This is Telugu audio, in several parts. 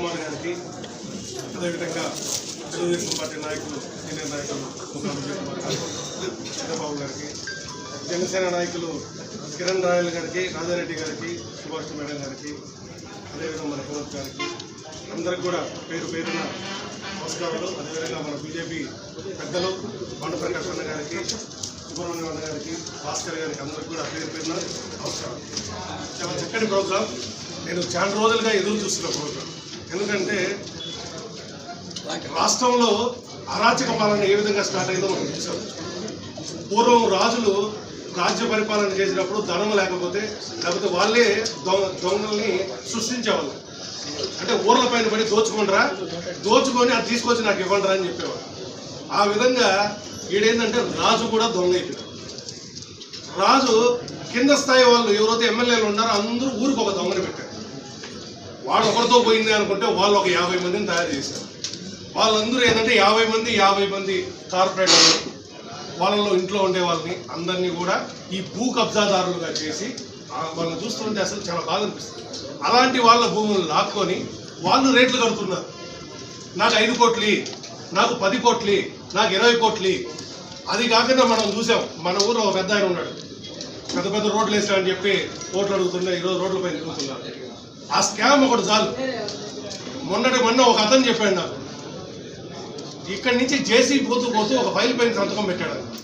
కుమార్ గారికి అదేవిధంగా తెలుగుదేశం పార్టీ నాయకులు సీనియర్ నాయకులు చంద్రబాబు గారికి జనసేన నాయకులు కిరణ్ రాయల్ గారికి రాజారెడ్డి గారికి సుభాష్ మేడం గారికి అదేవిధంగా మన వినోద్ గారికి అందరికి కూడా పేరు పేరున నమస్కారాలు. అదేవిధంగా మన బీజేపీ పెద్దలు బండ ప్రకాష్ అన్న గారికి సుబ్రహ్మణ్యం అన్న గారికి భాస్కర్ గారికి అందరికి కూడా పేరు పేరున నమస్కారం చాలా చక్కటి ప్రోగ్రాం. నేను చాలా రోజులుగా ఎదురు చూస్తున్న ప్రోగ్రాం. ఎందుకంటే రాష్ట్రంలో అరాచక పాలన ఏ విధంగా స్టార్ట్ అయిందో మనం చూసాం. పూర్వం రాజులు రాజ్య పరిపాలన చేసినప్పుడు ధనం లేకపోతే లేకపోతే వాళ్ళే దొంగ దొంగల్ని సృష్టించేవాళ్ళు. అంటే ఊర్ల పైన పడి దోచుకుంటారా దోచుకొని అది తీసుకొచ్చి నాకు ఇవ్వండిరా అని చెప్పేవాడు ఆ విధంగా ఈడేంటంటే రాజు కూడా దొంగ అయిపోయాడు. రాజు కింద స్థాయి వాళ్ళు ఎవరైతే ఎమ్మెల్యేలు ఉన్నారో అందరూ ఊరికి ఒక దొంగని పెట్టారు. వాడు ఒకరితో పోయింది అనుకుంటే వాళ్ళు ఒక యాభై మందిని తయారు చేశారు. వాళ్ళందరూ ఏంటంటే యాభై మంది యాభై మంది కార్పొరేటర్లు. వాళ్ళలో ఇంట్లో ఉండే వాళ్ళని అందరినీ కూడా ఈ భూ కబ్జాదారులుగా చేసి వాళ్ళని చూస్తుంటే అసలు చాలా బాధ అనిపిస్తుంది. అలాంటి వాళ్ళ భూములను లాక్కొని వాళ్ళు రేట్లు కడుతున్నారు. నాకు ఐదు కోట్లి నాకు పది కోట్లి నాకు ఇరవై కోట్లి అది కాకుండా మనం చూసాం మన ఊరు ఒక పెద్ద ఆయన ఉన్నాడు. పెద్ద పెద్ద రోడ్లు వేసాడని చెప్పి ఓట్లు అడుగుతున్నా ఈరోజు రోడ్లపై తిరుగుతున్నారు ఆ స్కామ్ ఒకటి చాలు. మొన్నటి మొన్న ఒక అతను చెప్పాడు నాకు. ఇక్కడి నుంచి జేసీ పోతూ పోతూ ఒక ఫైల్ పైన సంతకం పెట్టాడు.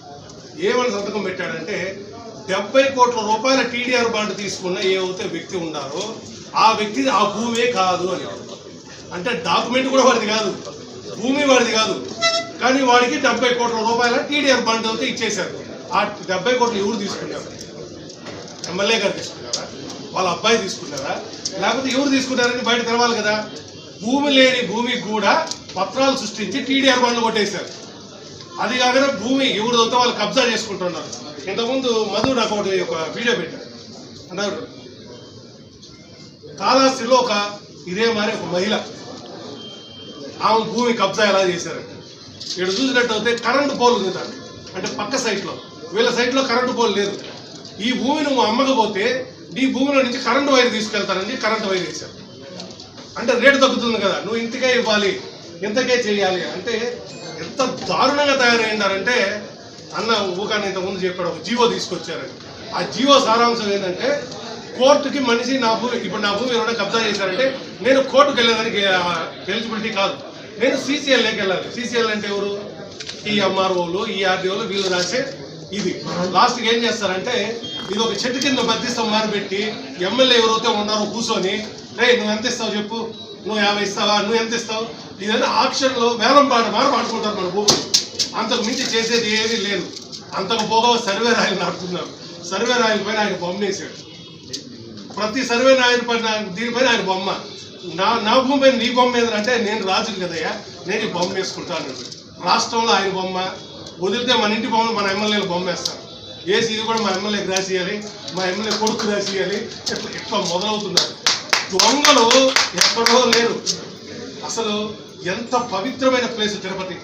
ఏమని సంతకం పెట్టాడంటే డెబ్బై కోట్ల రూపాయల టీడీఆర్ బాండ్ తీసుకున్న ఏవైతే వ్యక్తి ఉన్నారో ఆ వ్యక్తి ఆ భూమే కాదు అని. అంటే డాక్యుమెంట్ కూడా వాడిది కాదు. భూమి వాడిది కాదు. కానీ వాడికి డెబ్బై కోట్ల రూపాయల టీడీఆర్ బాండ్ అయితే ఇచ్చేశారు. ఆ డెబ్బై కోట్లు ఎవరు తీసుకున్నారు? ఎమ్మెల్యే గారు తీసుకున్నారా? వాళ్ళ అబ్బాయి తీసుకున్నారా? లేకపోతే ఎవరు తీసుకున్నారని బయట తెలవాలి కదా? భూమి లేని భూమికి కూడా పత్రాలు సృష్టించి టీడీఆర్ బండ్లు కొట్టేశారు. అది కాకుండా భూమి ఎవరు అవుతా వాళ్ళు కబ్జా చేసుకుంటున్నారు. ఇంతకుముందు మధు నాకు ఒకటి ఒక వీడియో పెట్టారు అన్నారు కాళహస్తిలో ఒక ఇదే మరి ఒక మహిళ. ఆమె భూమి కబ్జా ఎలా చేశారంటే ఇక్కడ చూసినట్టయితే కరెంటు పోల్ ఉంది దాన్ని అంటే పక్క సైట్లో. వీళ్ళ సైట్లో కరెంటు పోల్ లేదు. ఈ భూమి నువ్వు అమ్మకపోతే నీ భూమిలో నుంచి కరెంటు వైర్ తీసుకెళ్తానని కరెంటు వైర్ వేశారు. అంటే రేటు తగ్గుతుంది కదా నువ్వు ఇంతకే ఇవ్వాలి ఇంతకే చేయాలి అంటే ఎంత దారుణంగా తయారైందారంటే అన్న ఊకాన్ని ఇంతకుముందు చెప్పాడు ఒక జీవో తీసుకొచ్చారని. ఆ జీవో సారాంశం ఏంటంటే కోర్టుకి మనిషి నా భూమి ఇప్పుడు నా భూమి ఎవరైనా కబ్జా చేశారంటే నేను కోర్టుకు వెళ్ళేదానికి ఎలిజిబిలిటీ కాదు. నేను సీసీఎల్ఏకి వెళ్ళాలి. సీసీఎల్ అంటే ఎవరు? ఈ ఎంఆర్ఓలు ఈ ఆర్డీఓలు వీళ్ళు రాసే ఇది. లాస్ట్కి ఏం చేస్తారంటే ఇది ఒక చెట్టు కింద మధ్యస్థం మారిపెట్టి ఎమ్మెల్యే ఎవరైతే ఉన్నారో కూర్చొని రే నువ్వు ఎంత ఇస్తావు చెప్పు? నువ్వు యాభై ఇస్తావా? నువ్వు ఎంత ఇస్తావు? ఇదైనా ఆక్షన్లో వేలం పాట మారు పాడుకుంటారు మన భూములు అంతకు మించి చేసేది ఏమీ లేదు. అంతకు పోగా సర్వే రాయలు నాటుతున్నారు సర్వే రాయల పైన ఆయన బొమ్మ వేసాడు ప్రతి సర్వే రాయల పైన దీనిపైన ఆయన బొమ్మ. నా నా భూమి పైన నీ బొమ్మ ఏంటంటే నేను రాజుని కదయ్యా నేను ఈ బొమ్మ వేసుకుంటాను రాష్ట్రంలో ఆయన బొమ్మ వదిలితే మన ఇంటి బొమ్మ మన ఎమ్మెల్యేలు బొమ్మ వేస్తారు. వేసి ఇది కూడా మా ఎమ్మెల్యేకి రాసియాలి మా ఎమ్మెల్యే కొడుకు రాసియాలి ఇట్లా ఇట్లా మొదలవుతున్నారు. దొంగలు ఎక్కడో లేరు. అసలు ఎంత పవిత్రమైన ప్లేస్ తిరుపతి?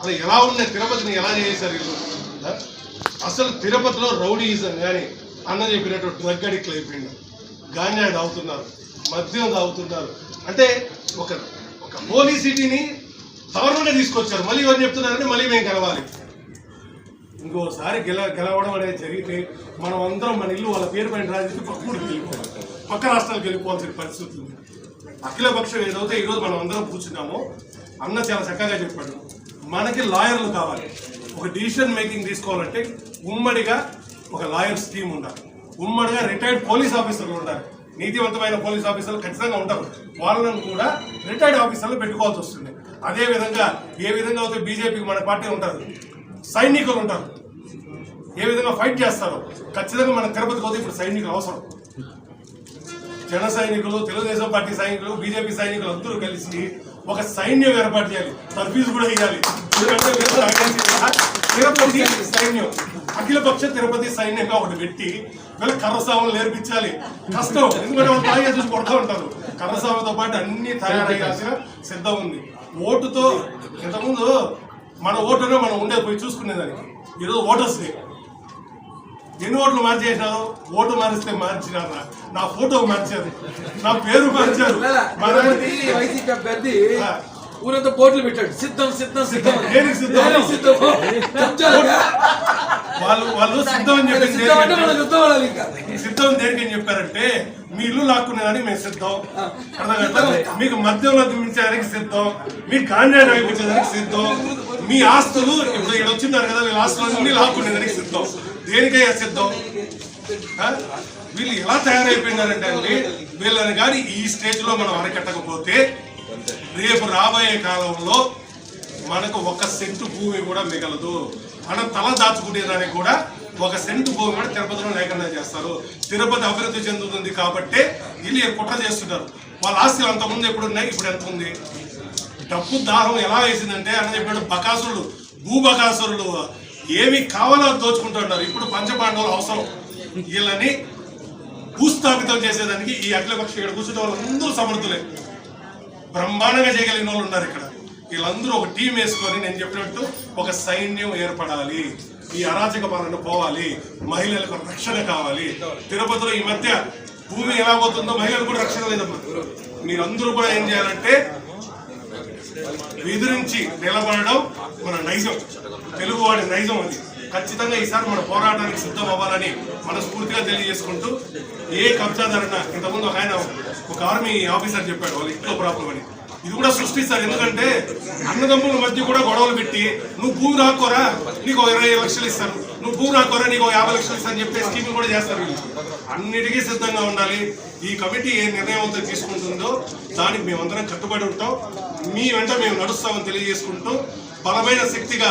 అలా ఎలా ఉన్నాయి? తిరుపతిని ఎలా చేశారు వీళ్ళు? అసలు తిరుపతిలో రౌడీయిజం కానీ అన్న చెప్పినట్టు డ్రగ్ అడిక్ట్లు అయిపోయింది గాంజా తాగుతున్నారు మద్యం తాగుతున్నారు. అంటే ఒక ఒక హోలీ సిటీని దారుణంగా తీసుకొచ్చారు. మళ్ళీ ఎవరు చెప్తున్నారంటే మళ్ళీ మేము కలవాలి. ఇంకోసారి గెల గెలవడం అనేది జరిగితే మనం అందరం మన ఇల్లు వాళ్ళ పేరు పైన రాజు పక్క ఊరికి వెళ్ళిపోవాలి పక్క రాష్ట్రాలకు వెళ్ళిపోవాల్సిన పరిస్థితి ఉంది అఖిలపక్షం ఏదైతే ఈరోజు మనం అందరం కూర్చున్నామో అన్న చాలా చక్కగా చెప్పాడు. మనకి లాయర్లు కావాలి. ఒక డిసిషన్ మేకింగ్ తీసుకోవాలంటే ఉమ్మడిగా ఒక లాయర్ స్కీమ్ ఉండాలి. ఉమ్మడిగా రిటైర్డ్ పోలీస్ ఆఫీసర్లు ఉండాలి. నీతివంతమైన పోలీస్ ఆఫీసర్లు ఖచ్చితంగా ఉంటారు. వాళ్ళను కూడా రిటైర్డ్ ఆఫీసర్లు పెట్టుకోవాల్సి వస్తుంది. అదే విధంగా ఏ విధంగా అయితే బీజేపీకి మన పార్టీ ఉంటుంది సైనికులు ఉంటారు. ఏ విధంగా ఫైట్ చేస్తారో ఖచ్చితంగా మన తిరుపతి పోతే ఇప్పుడు సైనికులు అవసరం. జన సైనికులు తెలుగుదేశం పార్టీ సైనికులు బీజేపీ సైనికులు అందరూ కలిసి ఒక సైన్యం ఏర్పాటు చేయాలి. సర్వీస్ కూడా ఇవ్వాలి. ఎందుకంటే తిరుపతి సైన్యం అఖిలపక్ష తిరుపతి సైన్యంగా ఒకటి పెట్టి వీళ్ళ కర్రసాములు నేర్పించాలి. కష్టం. ఎందుకంటే వాళ్ళు తాగే చూసి కొడుతూ ఉంటారు. కర్రసాములతో పాటు అన్ని తయారయ్యాల్సిన సిద్ధం ఉంది. ఓటుతో ఇంతకుముందు మన ఓటునే మనం ఉండేది పోయి చూసుకునేదానికి. ఈరోజు ఓటర్స్ డే. ఎన్ని ఓట్లు మార్చేసినారు ఓటు మారిస్తే మార్చినారా? నా ఫోటో మార్చారు. నా పేరు మార్చారు. వైసీపీ అభ్యర్థి. ఊరంతా బోర్డులు పెట్టాడు. సిద్ధం సిద్ధం సిద్ధం. దేనికి సిద్ధం? సిద్ధం? వాళ్ళు వాళ్ళు సిద్ధం అని చెప్పి సిద్ధం అంటే మనం యుద్ధం ఆడాలి ఇంకా. సిద్ధం దేనికి అని చెప్పారంటే మీ ఇల్లు లాక్కునేదానికి మేము సిద్ధం. అర్థమవుతుందా? మీకు మద్యంలో దింపించడానికి సిద్ధం. మీ గాంజా తాగించడానికి సిద్ధం. మీ ఆస్తులు ఇప్పుడు ఇక్కడ వచ్చిన్నారు కదా వీళ్ళ ఆస్తులు అన్ని లాక్కునేదానికి సిద్ధం. దేనికయ్యా సిద్ధం? వీళ్ళు ఎలా తయారైపోయినారంటే అండి వీళ్ళని కానీ ఈ స్టేజ్లో మనం అరకట్టకపోతే రేపు రాబోయే కాలంలో మనకు ఒక సెంటు భూమి కూడా మిగలదు. మనం తల దాచుకునేదానికి కూడా ఒక సెంటు భూమి కూడా తిరుపతిలో లేకుండా చేస్తారు. తిరుపతి అభివృద్ధి చెందుతుంది కాబట్టి వీళ్ళు కుట్ర చేస్తున్నారు. వాళ్ళ ఆస్తులు అంతకుముందు ఎప్పుడు ఉన్నాయి ఇప్పుడు ఎంత ఉంది డబ్బు దాహం ఎలా వేసిందంటే అన్న చెప్పాడు బకాసురుడు భూబకాసురుడు ఏమి కావాలో దోచుకుంటున్నారు. ఇప్పుడు పంచపాండవులు అవసరం. వీళ్ళని భూస్థాపితం చేసేదానికి ఈ అఖిలపక్ష ఇక్కడ కూర్చున్న వాళ్ళందరూ సమర్థులే. బ్రహ్మాండంగా చేయగలిగిన వాళ్ళు ఉన్నారు ఇక్కడ. వీళ్ళందరూ ఒక టీం వేసుకొని నేను చెప్పినట్టు ఒక సైన్యం ఏర్పడాలి. ఈ అరాచక పాలన పోవాలి. మహిళలకు రక్షణ కావాలి. తిరుపతిలో ఈ మధ్య భూమి ఎలా పోతుందో మహిళలకు కూడా రక్షణ లేదమ్మా. మీరందరూ కూడా ఏం చేయాలంటే ఎదురించి నిలబడడం మన నైజం. తెలుగువాడి నైజం అది. ఖచ్చితంగా ఈసారి మన పోరాటానికి సిద్ధం అవ్వాలని మనస్ఫూర్తిగా తెలియజేసుకుంటూ ఏ కబ్జాదారన ఇంతకుముందు ఒక ఆయన ఒక ఆర్మీ ఆఫీసర్ చెప్పాడు వాళ్ళ ఇంట్లో ప్రాబ్లం అని. ఇది కూడా సృష్టిస్తారు. ఎందుకంటే అన్నదమ్ముల మధ్య కూడా గొడవలు పెట్టి నువ్వు భూమి రాకోరా? నీకు ఇరవై లక్షలు ఇస్తాను. నువ్వు నా కొరన్ని నీకు యాభై లక్షలు అని చెప్పే స్కీమ్ కూడా చేస్తారు వీళ్ళు. అన్నిటికీ సిద్ధంగా ఉండాలి. ఈ కమిటీ ఏ నిర్ణయం అయితే తీసుకుంటుందో దానికి మేమందరం కట్టుబడి ఉంటాం. మీ వెంట మేము నడుస్తామని తెలియజేసుకుంటూ బలమైన శక్తిగా